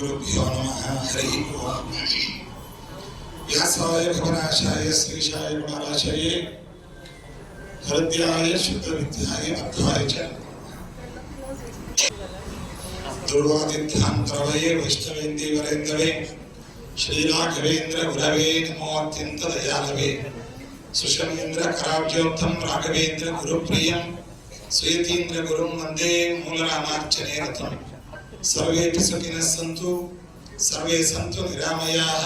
गुरुभ्योमः हरिः ओम् व्यासाय भुवनाचार्य श्रीशाय गुणाचार्ये हृद्याय शुद्धविद्याय मध्वाय च ध्रुवादिध्यान्तरवये वैष्णवेन्दीवरेन्द्रवे श्रीराघवेन्द्र गुरवे नमोऽत्यन्त दयालवे सुषमेन्द्र कराभ्योत्थं राघवेन्द्र गुरुप्रियं स्वेतीन्द्र गुरुं वन्दे मूलरामार्चने रतम् ಸರ್ವೇಪಿ ಸುಖಿನಃ ಸಂತು ಸರ್ವೇ ಸಂತು ನಿರಾಮಯಾಃ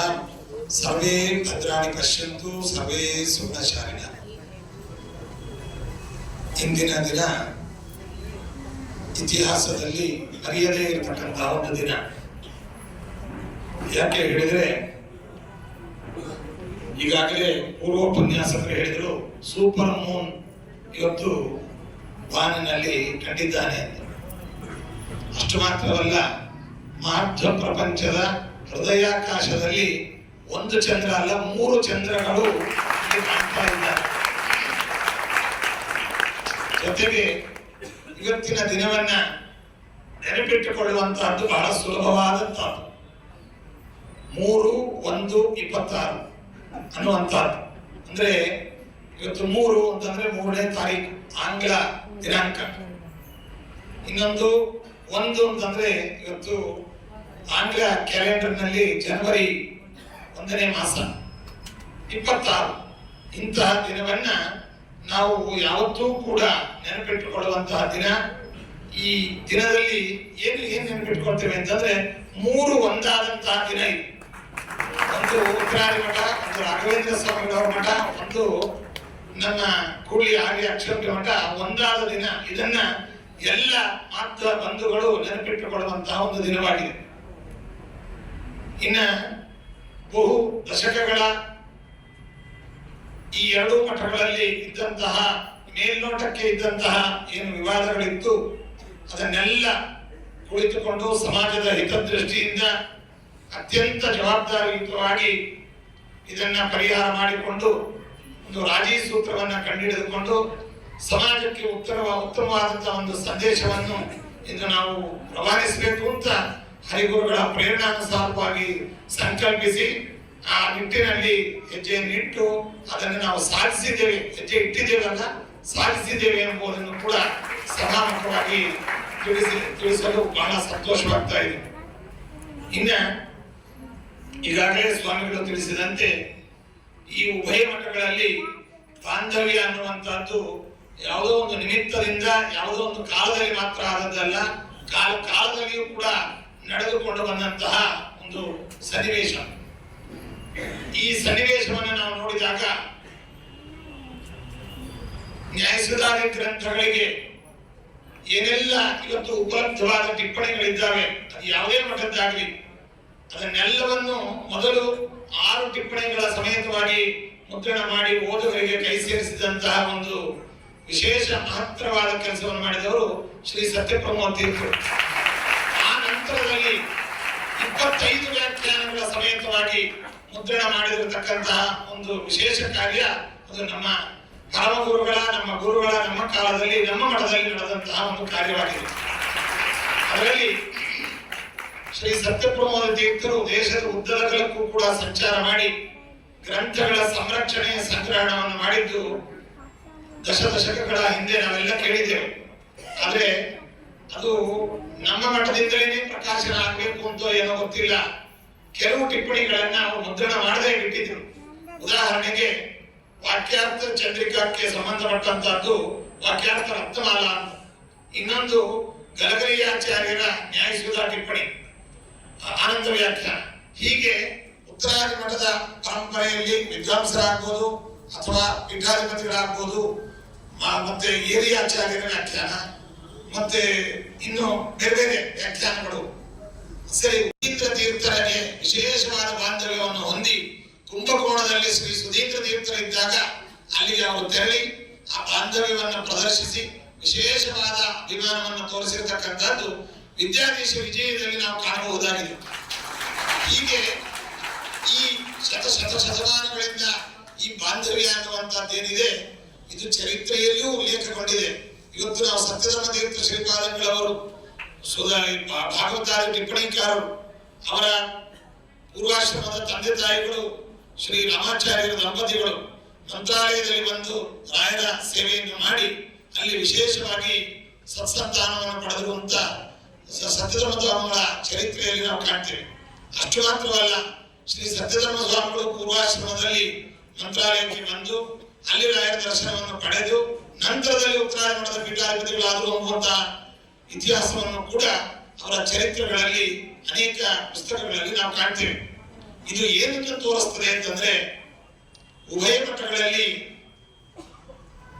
ಸರ್ವೇ ಭದ್ರಾಣಿ ಪಶ್ಯಂತು ಸರ್ವೇ ಸುಖಶಾಲಿನ ಇಂದಿನ ದಿನ ಇತಿಹಾಸದಲ್ಲಿ ಅರಿಯದೇ ಇರತಕ್ಕಂತಹ ಒಂದು ದಿನ. ಯಾಕೆ ಹೇಳಿದ್ರೆ, ಈಗಾಗಲೇ ಪೂರ್ವೋಪನ್ಯಾಸಕರು ಹೇಳಿದರು, ಸೂಪರ್ ಮೂನ್ ಇವತ್ತು ವಾನಿನಲ್ಲಿ ಕಂಡಿದ್ದಾನೆ ಅಂತ. ಅಷ್ಟು ಮಾತ್ರವಲ್ಲ, ಮಾಧ್ಯ ಪ್ರಪಂಚದ ಹೃದಯಾಕಾಶದಲ್ಲಿ ಒಂದು ಚಂದ್ರ ಅಲ್ಲ, ಮೂರು ಚಂದ್ರಗಳು ಕಾಣ್ತಾ ಇದ್ದಾರೆ ಜೊತೆಗೆ ಇವತ್ತಿನ ದಿನವನ್ನ ನೆನಪಿಟ್ಟುಕೊಳ್ಳುವಂತಹದ್ದು ಬಹಳ ಸುಲಭವಾದಂತಹದ್ದು. ಮೂರು, ಒಂದು, ಇಪ್ಪತ್ತಾರು ಅನ್ನುವಂತಹದ್ದು. ಅಂದ್ರೆ ಇವತ್ತು ಮೂರು ಅಂತಂದ್ರೆ ಮೂರನೇ ತಾರೀಕು, ಆಂಗ್ಲ ದಿನಾಂಕ. ಇನ್ನೊಂದು ಒಂದು ಅಂತಂದ್ರೆ ಇವತ್ತು ಆಂಗ್ಲ ಕ್ಯಾಲೆಂಡರ್ನಲ್ಲಿ ಜನವರಿ ಒಂದನೇ ಮಾಸ, ಇಪ್ಪತ್ತಾರು. ಇಂತಹ ದಿನವನ್ನ ನಾವು ಯಾವತ್ತೂ ಕೂಡ ನೆನಪಿಟ್ಟುಕೊಳ್ಳುವಂತಹ ದಿನ. ಈ ದಿನದಲ್ಲಿ ಏನು ಏನು ನೆನಪಿಟ್ಕೊಳ್ತೇವೆ ಅಂತಂದ್ರೆ ಮೂರು ಒಂದಾದಂತಹ ದಿನ ಇದು. ಒಂದು ಉತ್ತರಾರಿ ಮಠ, ಒಂದು ರಾಘವೇಂದ್ರ ಸ್ವಾಮಿಗಳವರ ಮಠ, ಒಂದು ನಮ್ಮ ಕೂಡಲಿ ಆರ್ಯ ಅಕ್ಷರ ಮಠ, ಒಂದಾದ ದಿನ. ಇದನ್ನ ಎಲ್ಲ ಮಾತ್ರ ಬಂಧುಗಳು ನೆನಪಿಟ್ಟುಕೊಳ್ಳುವಂತಹ ಒಂದು ದಿನವಾಗಿದೆ. ಇನ್ನ ಬಹು ದಶಕಗಳ ಈ ಎರಡೂ ಮಠಗಳಲ್ಲಿ ಇದ್ದಂತಹ ಮೇಲ್ನೋಟಕ್ಕೆ ಇದ್ದಂತಹ ಏನು ವಿವಾದಗಳಿತ್ತು, ಅದನ್ನೆಲ್ಲ ಕುಳಿತುಕೊಂಡು ಸಮಾಜದ ಹಿತದೃಷ್ಟಿಯಿಂದ ಅತ್ಯಂತ ಜವಾಬ್ದಾರಿಯುತವಾಗಿ ಇದನ್ನ ಪರಿಹಾರ ಮಾಡಿಕೊಂಡು ಒಂದು ರಾಜೀ ಸೂತ್ರವನ್ನು ಕಂಡುಹಿಡಿದುಕೊಂಡು ಸಮಾಜಕ್ಕೆ ಉತ್ತರ ಉತ್ತಮವಾದಂತಹ ಒಂದು ಸಂದೇಶವನ್ನು ಇಂದು ನಾವು ರವಾನಿಸಬೇಕು ಅಂತ ಹರಿಗುರುಗಳ ಪ್ರೇರಣಾನುಸಾರವಾಗಿ ಸಂಕಲ್ಪಿಸಿ ಆ ನಿಟ್ಟಿನಲ್ಲಿ ಹೆಜ್ಜೆಯನ್ನಿಟ್ಟು ಅದನ್ನು ನಾವು ಸಾಧಿಸಿದ್ದೇವೆ, ಹೆಜ್ಜೆ ಇಟ್ಟಿದ್ದೇವಲ್ಲ, ಸಾಧಿಸಿದ್ದೇವೆ ಎಂಬುದನ್ನು ಕೂಡ ಸಭಾಮುಖವಾಗಿ ತಿಳಿಸಿ, ತಿಳಿಸಲು ಬಹಳ ಸಂತೋಷವಾಗ್ತಾ ಇದೆ. ಇನ್ನ ಈಗಾಗಲೇ ಸ್ವಾಮಿಗಳು ತಿಳಿಸಿದಂತೆ ಈ ಉಭಯ ಮಠಗಳಲ್ಲಿ ಬಾಂಧವ್ಯ ಅನ್ನುವಂತಹದ್ದು ಯಾವುದೋ ಒಂದು ನಿಮಿತ್ತದಿಂದ ಯಾವುದೋ ಒಂದು ಕಾಲದಲ್ಲಿ ಮಾತ್ರ ಆದದ್ದಲ್ಲ, ಕಾಲ, ಕಾಲದಲ್ಲಿಯೂ ಕೂಡ ನಡೆದುಕೊಂಡು ಬಂದಂತಹ ಒಂದು ಸನ್ನಿವೇಶ. ಈ ಸನ್ನಿವೇಶವನ್ನು ನಾವು ನೋಡಿದಾಗ ನ್ಯಾಯಸುಧಾರಿ ಗ್ರಂಥಗಳಿಗೆ ಏನೆಲ್ಲ ಇವತ್ತು ಉಪಲಬ್ಧವಾದ ಟಿಪ್ಪಣಿಗಳಿದ್ದಾವೆ, ಅದು ಯಾವುದೇ ಮಠದ್ದಾಗಲಿ ಅದನ್ನೆಲ್ಲವನ್ನು ಮೊದಲು ಆರು ಟಿಪ್ಪಣಿಗಳ ಸಮೇತವಾಗಿ ಮುದ್ರಣ ಮಾಡಿ ಓದುಗರಿಗೆ ಕೈ ಸೇರಿಸಿದಂತಹ ಒಂದು ವಿಶೇಷ ಮಹತ್ತರವಾದ ಕೆಲಸವನ್ನು ಮಾಡಿದವರು ಶ್ರೀ ಸತ್ಯಪ್ರಮೋದ ತೀರ್ಥರು ಆ ನಂತರದಲ್ಲಿ ಇಪ್ಪತ್ತೈದು ವ್ಯಾಖ್ಯಾನಗಳ ಸಮೇತವಾಗಿ ಮುದ್ರಣ ಮಾಡಿರತಕ್ಕಂತಹ ಒಂದು ವಿಶೇಷ ಕಾರ್ಯ ಅದು ನಮ್ಮ ಪರಮ ಗುರುಗಳ ನಮ್ಮ ಗುರುಗಳ, ನಮ್ಮ ಕಾಲದಲ್ಲಿ, ನಮ್ಮ ಮಠದಲ್ಲಿ ನಡೆದಂತಹ ಒಂದು ಕಾರ್ಯವಾಗಿದೆ. ಅದರಲ್ಲಿ ಶ್ರೀ ಸತ್ಯಪ್ರಮೋದ ತೀರ್ಥರು ದೇಶದ ಉದ್ದಗಲಕ್ಕೂ ಕೂಡ ಸಂಚಾರ ಮಾಡಿ ಗ್ರಂಥಗಳ ಸಂರಕ್ಷಣೆಯ ಸಂಗ್ರಹಣವನ್ನು ಮಾಡಿದ್ದು ದಶ ದಶಕಗಳ ಹಿಂದೆ ನಾವೆಲ್ಲ ಕೇಳಿದ್ದೆವು. ಆದ್ರೆ ಅದು ನಮ್ಮ ಮಠದಿಂದಲೇ ಪ್ರಕಾಶನ ಆಗ್ಬೇಕು ಅಂತ ಏನೋ ಗೊತ್ತಿಲ್ಲ. ಕೆಲವು ಟಿಪ್ಪಣಿಗಳನ್ನ ಅವರು ಮುದ್ರಣ ಮಾಡದೇ ಬಿಟ್ಟಿದ್ರು. ಉದಾಹರಣೆಗೆ ವಾಕ್ಯಾರ್ಥ ಚಂದ್ರಿಕಾಕ್ಕೆ ಸಂಬಂಧಪಟ್ಟಂತಹದ್ದು ವಾಕ್ಯಾರ್ಥ ರತ್ನಮಾಲ ಅಂತ. ಇನ್ನೊಂದು ಗಲಗಲಿಯಾಚಾರ್ಯರ ನ್ಯಾಯಸೂತ ಟಿಪ್ಪಣಿ, ಆನಂದ ವ್ಯಾಖ್ಯಾನ. ಹೀಗೆ ಉತ್ತರಾದಿ ಮಠದ ಪರಂಪರೆಯಲ್ಲಿ ವಿದ್ವಾಂಸರಾಗ್ಬೋದು ಅಥವಾ ಪೀಠಾಧಿಪತಿಗಳಾಗ್ಬೋದು ಮ- ಏರಿಯಾ ಏರಿಯಾಚಾರ್ಯರ ವ್ಯಾಖ್ಯಾನ, ಮತ್ತೆ ಇನ್ನು ಬೇರೆ ಬೇರೆ ವ್ಯಾಖ್ಯಾನಗಳು. ಸರಿ ಸುಧೀಂದ್ರ ತೀರ್ಥರಿಗೆ ವಿಶೇಷವಾದ ಬಾಂಧವ್ಯವನ್ನು ಹೊಂದಿ ಕುಂಭಕೋಣದಲ್ಲಿ ಶ್ರೀ ಸುಧೀಂದ್ರ ತೀರ್ಥರಿದ್ದಾಗ ಅಲ್ಲಿಗೆ ಅವರು ತೆರಳಿ ಆ ಬಾಂಧವ್ಯವನ್ನು ಪ್ರದರ್ಶಿಸಿ ವಿಶೇಷವಾದ ಅಭಿಮಾನವನ್ನು ತೋರಿಸಿರ್ತಕ್ಕಂಥದ್ದು ವಿದ್ಯಾಧೀಶ ವಿಜಯದಲ್ಲಿ ನಾವು ಕಾಣಬಹುದಾಗಿದೆ. ಹೀಗೆ ಈ ಶತ ಶತ ಶತಮಾನಗಳಿಂದ ಈ ಬಾಂಧವ್ಯ ಅನ್ನುವಂಥದ್ದೇನಿದೆ ಇದು ಚರಿತ್ರೆಯಲ್ಲಿಯೂ ಉಲ್ಲೇಖಗೊಂಡಿದೆ. ಇವತ್ತು ನಾವು ಸತ್ಯಧರ್ಮ ತೀರ್ಥ ಶ್ರೀಪಾದಂಗಳವರು ಭಾಗವತಾರಿ ಟಿಪ್ಪಣಿಕಾರರು, ಅವರ ಪೂರ್ವಾಶ್ರಮದ ತಂದೆ ತಾಯಿಗಳು, ಶ್ರೀ ರಾಮಾಚಾರ್ಯರ ದಂಪತಿಗಳು ಮಂತ್ರಾಲಯದಲ್ಲಿ ಬಂದು ರಾಯರ ಸೇವೆಯನ್ನು ಮಾಡಿ ಅಲ್ಲಿ ವಿಶೇಷವಾಗಿ ಸತ್ಸಂತಾನವನ್ನು ಪಡೆದರು ಅಂತ ಸತ್ಯಧರ್ಮ ಸ್ವಾಮಿಗಳ ಚರಿತ್ರೆಯಲ್ಲಿ ನಾವು ಕಾಣ್ತೇವೆ. ಅಷ್ಟು ಮಾತ್ರವಲ್ಲ, ಶ್ರೀ ಸತ್ಯಧರ್ಮ ಸ್ವಾಮಿಗಳು ಪೂರ್ವಾಶ್ರಮದಲ್ಲಿ ಮಂತ್ರಾಲಯಕ್ಕೆ ಬಂದು ಅಲ್ಲಿ ರಾಯರ ದರ್ಶನವನ್ನು ಪಡೆದು ನಂತರದಲ್ಲಿ ಉತ್ತರಾಯ ಮಠದ ಪೀಠಾಧಿಪತಿಗಳಾದರು ಎಂಬುವಂತಹ ಇತಿಹಾಸವನ್ನು ಕೂಡ ಅವರ ಚರಿತ್ರೆಗಳಲ್ಲಿ ಅನೇಕ ಪುಸ್ತಕಗಳಲ್ಲಿ ನಾವು ಕಾಣ್ತೇವೆ. ಇದು ಏನಕ್ಕೆ ತೋರಿಸ್ತದೆ ಅಂತಂದ್ರೆ ಉಭಯ ಮಠಗಳಲ್ಲಿ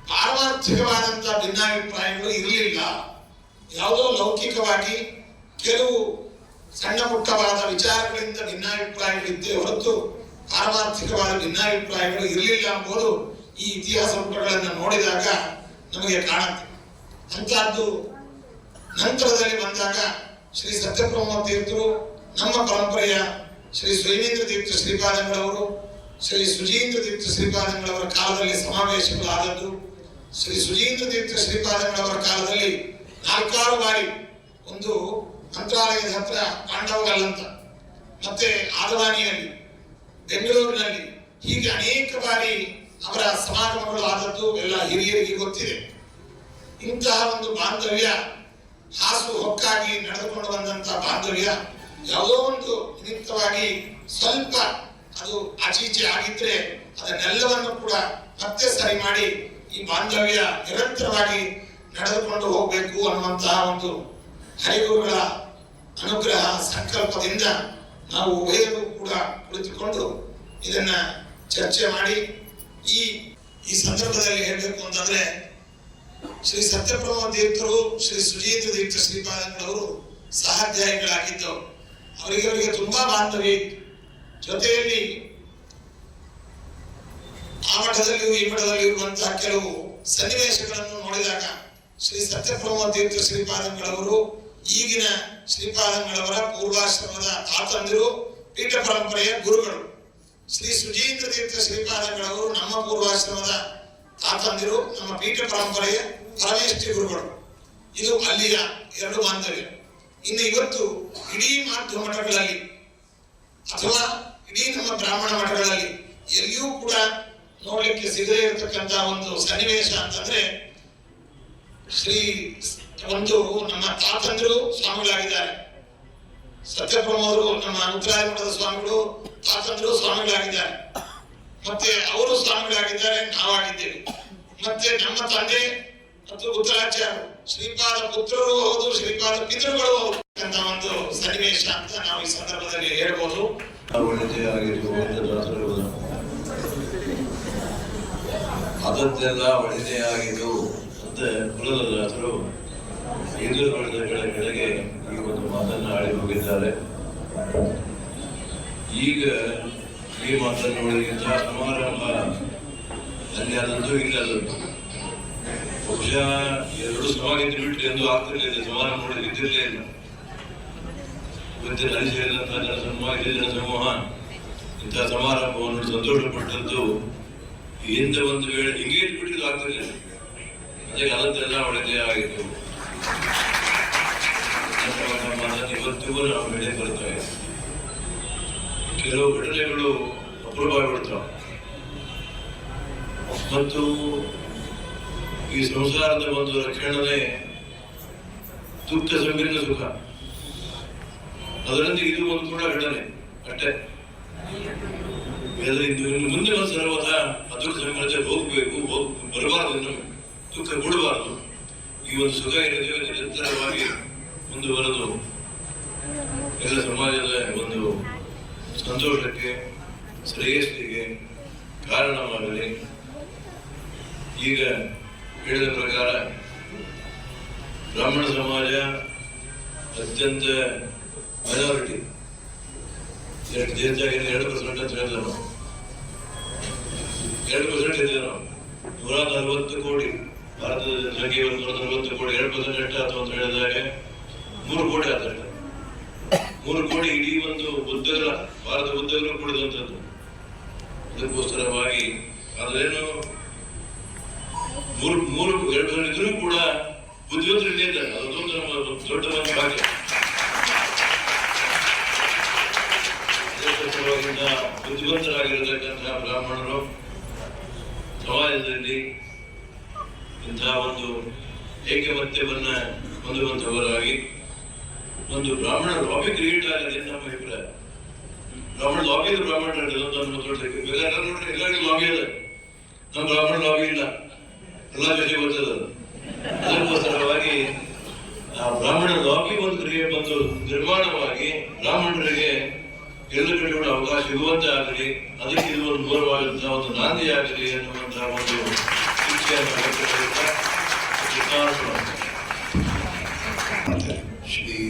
ಪಾರಮಾರ್ಥಿಕವಾದಂತಹ ಭಿನ್ನಾಭಿಪ್ರಾಯಗಳು ಇರಲಿಲ್ಲ. ಯಾವುದೋ ಲೌಕಿಕವಾಗಿ ಕೆಲವು ಸಣ್ಣ ಪುಟ್ಟವಾದ ವಿಚಾರಗಳಿಂದ ಭಿನ್ನಾಭಿಪ್ರಾಯಗಳಿದ್ದೇ ಹೊರತು ಪಾರಮಾರ್ಥಿಕವಾದ ಭಿನ್ನಾಭಿಪ್ರಾಯಗಳು ಇರಲಿಲ್ಲ ಎಂಬುದು ಈ ಇತಿಹಾಸ ಪುಟಗಳನ್ನು ನೋಡಿದಾಗ ನಮಗೆ ಕಾಣುತ್ತೆ. ಅಂತಹದ್ದು ನಂತರದಲ್ಲಿ ಬಂದಾಗ ಶ್ರೀ ಸತ್ಯಪ್ರಮ ತೀರ್ಥರು, ನಮ್ಮ ಪರಂಪರೆಯ ಶ್ರೀ ಸ್ವೈನೇಂದ್ರ ತೀರ್ಥ ಶ್ರೀಪಾದಂಗಳವರು, ಶ್ರೀ ಸುಜೀಂದ್ರ ತೀರ್ಥ ಶ್ರೀಪಾದಂಗಳವರ ಕಾಲದಲ್ಲಿ ಸಮಾವೇಶಗಳಾದದ್ದು ಶ್ರೀ ಸುಜೀಂದ್ರ ತೀರ್ಥ ಶ್ರೀಪಾದಂಗಳವರ ಕಾಲದಲ್ಲಿ ನಾಲ್ಕಾರು ಬಾರಿ ಒಂದು ಮಂತ್ರಾಲಯದ ಹತ್ರ ಪಾಂಡವಗಲ್ಲಂತ, ಮತ್ತೆ ಆದವಾನಿಯಲ್ಲಿ, ಬೆಂಗಳೂರಿನಲ್ಲಿ ಹೀಗೆ ಅನೇಕ ಬಾರಿ ಅವರ ಸಮಾಗಮಗಳು ಆದದ್ದು ಎಲ್ಲ ಹಿರಿಯರಿಗೆ ಗೊತ್ತಿದೆ. ಇಂತಹ ಒಂದು ಬಾಂಧವ್ಯ, ಹಾಸು ಹೊಕ್ಕಾಗಿ ನಡೆದುಕೊಂಡು ಬಂದಂತಹ ಬಾಂಧವ್ಯ, ಯಾವುದೋ ಒಂದು ನಿಮಿತ್ತವಾಗಿ ಸ್ವಲ್ಪ ಅದು ಆಚೀಚೆ ಆಗಿದ್ರೆ ಅದನ್ನೆಲ್ಲವನ್ನು ಕೂಡ ಮತ್ತೆ ಸರಿ ಮಾಡಿ ಈ ಬಾಂಧವ್ಯ ನಿರಂತರವಾಗಿ ನಡೆದುಕೊಂಡು ಹೋಗಬೇಕು ಅನ್ನುವಂತಹ ಒಂದು ಹರಿಗುರುಗಳ ಅನುಗ್ರಹ ಸಂಕಲ್ಪದಿಂದ ನಾವು ಉಭಯರು ಕೂಡ ಕುಳಿತುಕೊಂಡು ಇದನ್ನ ಚರ್ಚೆ ಮಾಡಿ ಈ ಈ ಸಂದರ್ಭದಲ್ಲಿ ಹೇಳಬೇಕು ಅಂತಂದ್ರೆ, ಶ್ರೀ ಸತ್ಯಪ್ರಭ ತೀರ್ಥರು, ಶ್ರೀ ಸುಜೀಂದ್ರ ತೀರ್ಥ ಶ್ರೀಪಾದಂಗಳವರು ಸಹಾಧ್ಯಾಯಿಗಳಾಗಿದ್ದು ಅವರಿಗೆ ತುಂಬಾ ಬಾಂಧವ್ಯ ಇತ್ತು. ಜೊತೆಯಲ್ಲಿ ಆ ಮಠದಲ್ಲಿಯೂ ಈ ಮಠದಲ್ಲಿ ಇರುವಂತಹ ಕೆಲವು ಸನ್ನಿವೇಶಗಳನ್ನು ನೋಡಿದಾಗ ಶ್ರೀ ಸತ್ಯಪ್ರಭ ತೀರ್ಥ ಶ್ರೀಪಾದಂಗಳವರು ಈಗಿನ ಶ್ರೀಪಾದಂಗಳವರ ಪೂರ್ವಾಶ್ರಮದ ತಾತಂದಿರು ಪೀಠ ಪರಂಪರೆಯ ಗುರುಗಳು. ಶ್ರೀ ಸುಜೀಂದ್ರ ತೀರ್ಥ ಶ್ರೀಪಾದಗಳವರು ನಮ್ಮ ಪೂರ್ವಾಶ್ರಮದ ತಾತಂದಿರು, ನಮ್ಮ ಪೀಠ ಪರಂಪರೆಯ ಪರಮೇಶ್ವರಿ ಗುರುಗಳು. ಇದು ಅಲ್ಲಿಯ ಎರಡು ಬಾಂಧವ್ಯ. ಇನ್ನು ಇವತ್ತು ಇಡೀ ಮಾಧ್ಯಮ ಮಠಗಳಲ್ಲಿ ಅಥವಾ ಇಡೀ ನಮ್ಮ ಬ್ರಾಹ್ಮಣ ಮಠಗಳಲ್ಲಿ ಎಲ್ಲಿಯೂ ಕೂಡ ನೋಡಲಿಕ್ಕೆ ಸಿಗದೇ ಇರತಕ್ಕಂತ ಒಂದು ಸನ್ನಿವೇಶ ಅಂತಂದ್ರೆ ಶ್ರೀ ಒಂದು ನಮ್ಮ ತಾತಂದಿರು ಸ್ವಾಮಿಗಳಾಗಿದ್ದಾರೆ. ಸತ್ಯಪ್ರಮೋದರು ನಮ್ಮ ಅನುಗ್ರಹ ಮಠದ ಸ್ವಾಮಿಗಳು ತಾತಂದಿರು ಸ್ವಾಮಿಗಳಾಗಿದ್ದಾರೆ. ಮತ್ತೆ ಅವರು ಸ್ವಾಮಿಗಳಾಗಿದ್ದಾರೆ, ನಾವಾಗಿದ್ದೇವೆ. ಮತ್ತೆ ನಮ್ಮ ತಂದೆ ಮತ್ತು ಉತ್ತರಾಚಾರ್ಯರು ಶ್ರೀಪಾದ ಪುತ್ರರು ಹೌದು, ಶ್ರೀಪಾದ ಪಿತೃಗಳು ಹೌದು ಅಂತ ಒಂದು ಸನ್ನಿವೇಶ ಅಂತ ನಾವು ಈ ಸಂದರ್ಭದಲ್ಲಿ ಹೇಳ್ಬೋದು. ಅದಂತೆಲ್ಲ ಒಳ್ಳೆಯದೇ ಆಗಿದ್ದು ಅಂತ ಕುಲದ ದಾಸರು ಹಿಂದೂ ವರ್ಗಗಳ ಕೆಳಗೆ ಮಾತನ್ನು ಆಡಿ ಹೋಗಿದ್ದಾರೆ. ಈಗ ಈ ಮಾತನ್ನು ನೋಡಿದಂತ ಸಮಾರಂಭ ಅಲ್ಲಿ ಆದದ್ದು ಇಲ್ಲದದ್ದು ಬಹುಶಃ ಎರಡು ಸಮಾಗಿದ್ದು ಬಿಟ್ಟು ಎಂದು ಆಗ್ತಿರಲಿಲ್ಲ ಸಮಾರಂಭ ನೋಡಿದ್ರೆ ಇದ್ದಿರಲೇ ಇಲ್ಲ. ಇವತ್ತಿನ ಹರಿಸಿದಂತಹ ಜನಸಮೂಹ ಸಮೂಹ ಇಂಥ ಸಮಾರಂಭವನ್ನು ಸಂತೋಷಪಟ್ಟದ್ದು ಹಿಂದೆ ಒಂದು ವೇಳೆ ಹಿಂಗೆ ಇಟ್ಬಿಟ್ಟಿದ್ದು ಆಗ್ತಿರಲಿಲ್ಲ. ಅದಕ್ಕೆ ಅದಂತೆಲ್ಲ ಒಳ್ಳೆಯ ಆಗಿತ್ತು. ಇವತ್ತಿಗೂ ನಾವು ಬೆಳೆ ಇದೆ ಕೆಲವು ಘಟನೆಗಳು ಅಪೂರ್ವವಾಗಿಬಿಡ್ತಾವ ಮತ್ತು ಈ ಸಂಸಾರದ ಒಂದು ರಕ್ಷಣೆ ತುಪ್ತ ಸಂಗಿನ ಸುಖ. ಅದರಲ್ಲಿ ಇದು ಒಂದು ಕೂಡ ಘಟನೆ ಇನ್ನು ಮುಂದೆ ಒಂದು ಸರ್ವದ ಅದೃಷ್ಟ ಸಂಘರ್ಷ ಹೋಗಬೇಕು, ಹೋಗ್, ಬರಬಾರದು ಇನ್ನು. ದುಃಖ ಕೊಡಬಾರದು. ಈ ಒಂದು ಸುಖ ಇರೋದೇ ನಿರಂತರವಾಗಿ ಮುಂದುವರೆದು ಎಲ್ಲ ಸಮಾಜದ ಒಂದು ಸಂತೋಷಕ್ಕೆ, ಶ್ರೇಯಸ್ಸಿಗೆ ಕಾರಣವಾಗಲಿ ಈಗ ಹೇಳಿದ ಪ್ರಕಾರ ಬ್ರಾಹ್ಮಣ ಸಮಾಜ ಅತ್ಯಂತ ಮೈನಾರಿಟಿ ಎರಡು ದೇಶದಾಗ ಎರಡು ಪರ್ಸೆಂಟ್ ಅಂತ ಹೇಳಿದ್ರು ನಾವು. ಎರಡು ಪರ್ಸೆಂಟ್ ಇದೆ ನಾವು. ನೂರ ನಲವತ್ತು ಕೋಟಿ. ಭಾರತದ ಒಂದು ನೂರ ನಲವತ್ತು ಕೋಟಿ. ಎರಡು ಪರ್ಸೆಂಟ್ ಎಷ್ಟಾಯ್ತು ಅಂತ ಹೇಳಿದಾಗ ಮೂರು ಕೋಟಿ ಆಗ್ತಾರೆ ಮೂರು ಕೋಟಿ ಇಡೀ ಒಂದು ಉದ್ಯೋಗ ಭಾರತ ಉದ್ಯೋಗ ಕುಡಿದಂಥದ್ದು. ಅದಕ್ಕೋಸ್ಕರವಾಗಿ ಅದೇನು ಮೂರು ಮೂರು, ಎರಡು ಜನ ಇದ್ರೂ ಕೂಡ ಬುದ್ಧಿವಂತರು ಇಲ್ಲೇ ಇದ್ದಾರೆ. ಅದೊಂದು ನಮ್ಮ, ದೊಡ್ಡ ಒಂದು ಭಾಗ್ಯ. ಬುದ್ಧಿವಂತರಾಗಿರತಕ್ಕಂತಹ ಬ್ರಾಹ್ಮಣರು ಸಮಾಜದಲ್ಲಿ ಇಂತಹ ಒಂದು ಏಕಮತ್ಯವನ್ನ ಹೊಂದುವಂತವರಾಗಿ ಒಂದು ಬ್ರಾಹ್ಮಣ ಲಾಬಿ ಕ್ರಿಯೇಟ್ ಆಗಿದೆ ನಮ್ಮ ಅಭಿಪ್ರಾಯ. ಬ್ರಾಹ್ಮಣ ಲಾಬಿ ಇದೆ ಬ್ರಾಹ್ಮಣ ಬೇರೆ ನೋಡ್ರಿ ಎಲ್ಲರಿಗೂ ಲಾಬಿ ಇದೆ ನಮ್ಮ ಬ್ರಾಹ್ಮಣ ಲಾಬಿ ಇಲ್ಲ. ಎಲ್ಲ ಜೊತೆ ಗೊತ್ತದ ಅದಕ್ಕೋಸ್ಕರವಾಗಿ ಆ ಬ್ರಾಹ್ಮಣ ಲಾಬಿ ಒಂದು ಕ್ರಿಯೆ ಬಂದು ನಿರ್ಮಾಣವಾಗಿ ಬ್ರಾಹ್ಮಣರಿಗೆ ಎಲ್ಲ ಕಡೆ ಅವಕಾಶ ಇರುವಂತೆ ಆಗಲಿ, ಅದಕ್ಕೆ ಇದು ಒಂದು ಗೌರವವಾದಂತಹ ಒಂದು ನಾಂದಿ ಆಗಲಿ ಅನ್ನುವಂತಹ ಒಂದು ಇಚ್ಛೆಯನ್ನು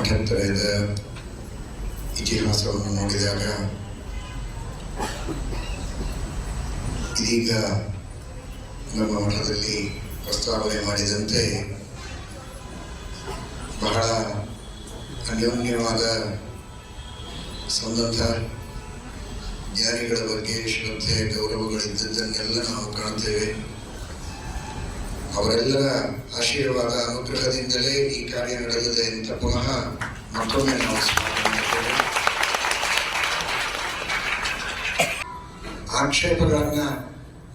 ಪಠಣ್ ತೆರೆದ ಇತಿಹಾಸವನ್ನು ನೋಡಿದಾಗ ಇದೀಗ ನಮ್ಮ ಮಠದಲ್ಲಿ ಪ್ರಸ್ತಾವನೆ ಮಾಡಿದಂತೆ ಬಹಳ ಅನ್ಯೋನ್ಯವಾದ ಸಂಬಂಧ ಜ್ಞಾನಿಗಳ ಬಗ್ಗೆ ಶ್ರದ್ಧೆ ಗೌರವಗಳಿದ್ದದ್ದನ್ನೆಲ್ಲ ನಾವು ಕಾಣ್ತೇವೆ ಅವರೆಲ್ಲರ ಆಶೀರ್ವಾದ ಅನುಗ್ರಹದಿಂದಲೇ ಈ ಕಾರ್ಯ ನಡೆದಿದೆ ಅಂತ ಪುನಃ ಮತ್ತೊಮ್ಮೆ ನಾವು ಆಕ್ಷೇಪಗಳನ್ನು ಆಕ್ಷೇಪಗಳನ್ನ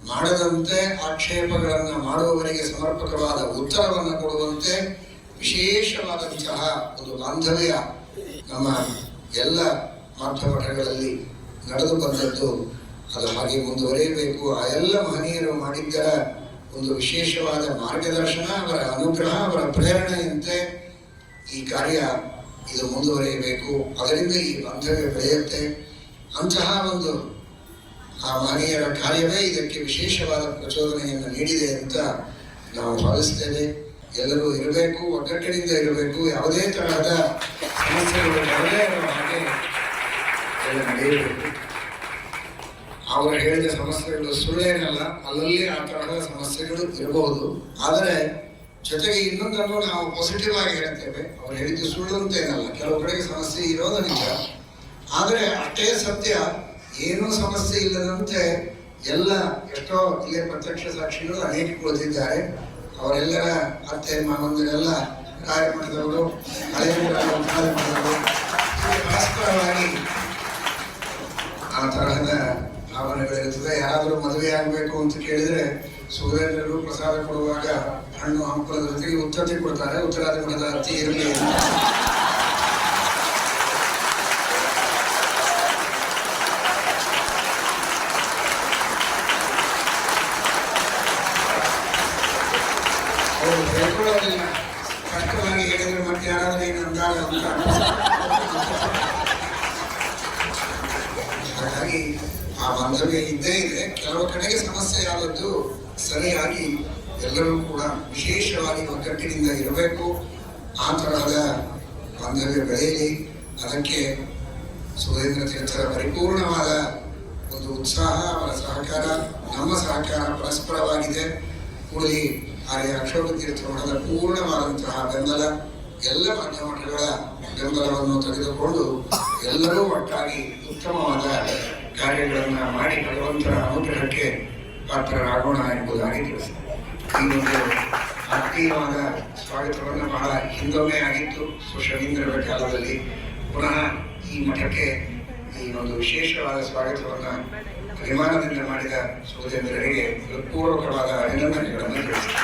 ಮಾಡದಂತೆ ಆಕ್ಷೇಪಗಳನ್ನ ಮಾಡುವವರಿಗೆ ಸಮರ್ಪಕವಾದ ಉತ್ತರವನ್ನು ಕೊಡುವಂತೆ ವಿಶೇಷವಾದಂತಹ ಒಂದು ಬಾಂಧವ್ಯ ನಮ್ಮ ಎಲ್ಲ ಮಾಧ್ಯಮಗಳಲ್ಲಿ ನಡೆದು ಬಂದದ್ದು. ಅದು ಹಾಗೆ ಮುಂದುವರಿಯಬೇಕು. ಆ ಎಲ್ಲ ಮಹನೀಯರು ಮಾಡಿದ್ದರ ಒಂದು ವಿಶೇಷವಾದ ಮಾರ್ಗದರ್ಶನ, ಅವರ ಅನುಗ್ರಹ, ಅವರ ಪ್ರೇರಣೆಯಂತೆ ಈ ಕಾರ್ಯ ಇದು ಮುಂದುವರಿಯಬೇಕು. ಅದರಿಂದ ಈ ಬಾಂಧವ್ಯ ಬೆಳೆಯುತ್ತೆ. ಅಂತಹ ಒಂದು ಆ ಮಹನೀಯರ ಕಾರ್ಯವೇ ಇದಕ್ಕೆ ವಿಶೇಷವಾದ ಪ್ರಚೋದನೆಯನ್ನು ನೀಡಿದೆ ಅಂತ ನಾವು ಭಾವಿಸ್ತೇವೆ. ಎಲ್ಲರೂ ಇರಬೇಕು, ಒಗ್ಗಟ್ಟಿನಿಂದ ಇರಬೇಕು. ಯಾವುದೇ ತರಹದ ಸಮಸ್ಯೆಗಳು ಬರದೇ ಹಾಗೆ ನಡೆಯಬೇಕು. ಅವರು ಹೇಳಿದ ಸಮಸ್ಯೆಗಳು ಸುಳ್ಳೇನಲ್ಲ ಅಲ್ಲಲ್ಲಿ ಆ ತರಹದ ಸಮಸ್ಯೆಗಳು ಇರಬಹುದು ಆದರೆ, ಜೊತೆಗೆ ಇನ್ನೊಂದನ್ನು ನಾವು ಪಾಸಿಟಿವ್ ಆಗಿ ಹೇಳ್ತೇವೆ. ಅವ್ರು ಹೇಳಿದ್ದು ಸುಳ್ಳು ಅಂತ ಏನಲ್ಲ, ಕೆಲವು ಕಡೆಗೆ ಸಮಸ್ಯೆ ಇರೋದು ನಿಜ ಆದರೆ, ಅಷ್ಟೇ ಸತ್ಯ, ಏನೂ ಸಮಸ್ಯೆ ಇಲ್ಲದಂತೆ ಎಲ್ಲ ಎಷ್ಟೋ ಇಲ್ಲಿ ಪ್ರತ್ಯಕ್ಷ ಸಾಕ್ಷಿಗಳು ಅನೇಕ ಕುಳಿತಿದ್ದಾರೆ ಅವರೆಲ್ಲರ ಅತ್ತೆ ಮಾಮಂದಿರೆಲ್ಲ ಕಾರ್ಯಮಠದವರು ಹಳೆಯ ಕಾರ್ಯಮಠದವರು ಆ ತರಹದ ಭಾವನೆಗಳಿರ್ತದೆ ಯಾರಾದರೂ ಮದುವೆ ಆಗಬೇಕು ಅಂತ ಕೇಳಿದರೆ ಸುರೇಂದ್ರರು ಪ್ರಸಾದ ಕೊಡುವಾಗ ಹಣ್ಣು ಹಂಪಲದ ಜೊತೆಗೆ ಉತ್ತರತೆ ಕೊಡ್ತಾರೆ. ಉತ್ತರಾದಿ ಮಠದ ಅತ್ತಿ ಇರಲಿ ಅಂತ ಅವರು ಹೇಳ್ಕೊಳ್ಳೋದಿಲ್ಲ ಕಷ್ಟವಾಗಿ ಹೇಳಿದ್ರೆ ಮತ್ತೆ ಯಾರಾದ್ರೂ ಏನು ಅಂದಾಗ ಅಂತ ಹಾಗಾಗಿ ಆ ಬಾಂಧವ್ಯ ಇದ್ದೇ ಇದೆ ಕೆಲವು ಕಡೆಗೆ ಸಮಸ್ಯೆ ಆದದ್ದು ಸರಿಯಾಗಿ ಎಲ್ಲರೂ ಕೂಡ ವಿಶೇಷವಾಗಿ ಒಗ್ಗಟ್ಟಿನಿಂದ ಇರಬೇಕು. ಆ ತರಹದ ಬಾಂಧವ್ಯ ಬೆಳೆಯಲಿ ಅದಕ್ಕೆ ಸುರೇಂದ್ರ ತೀರ್ಥರ ಪರಿಪೂರ್ಣವಾದ ಒಂದು ಉತ್ಸಾಹ, ಅವರ ಸಹಕಾರ, ನಮ್ಮ ಸಹಕಾರ ಪರಸ್ಪರವಾಗಿದೆ. ಕೂಡಲಿ ಆರ್ಯ ಅಕ್ಷೋಭ ತೀರ್ಥ ಮಠದ ಪೂರ್ಣವಾದಂತಹ ಬೆಂಬಲ, ಎಲ್ಲ ಮಾಧ್ಯಮಗಳ ಬೆಂಬಲವನ್ನು ತೆಗೆದುಕೊಂಡು ಎಲ್ಲರೂ ಒಟ್ಟಾಗಿ ಉತ್ತಮವಾದ ಕಾರ್ಯಗಳನ್ನು ಮಾಡಿ ಭಗವಂತನ ಅನುಗ್ರಹಕ್ಕೆ ಪಾತ್ರರಾಗೋಣ ಎಂಬುದಾಗಿ ತಿಳಿಸಿದೆ ಒಂದು ಆತ್ಮೀಯವಾದ ಸ್ವಾಗತವನ್ನು ಬಹಳ ಹಿಂದೊಮ್ಮೆ ಆಗಿತ್ತು. ಸುಶವೀಂದ್ರರ ಕಾಲದಲ್ಲಿ ಪುನಃ ಈ ಮಠಕ್ಕೆ ಈ ಒಂದು ವಿಶೇಷವಾದ ಸ್ವಾಗತವನ್ನು ಅಭಿಮಾನದಿಂದ ಮಾಡಿದ ಸೋದೇಂದ್ರರಿಗೆ ಪೂರ್ವಕವಾದ ಅಭಿನಂದನೆಗಳನ್ನು ತಿಳಿಸಿದೆ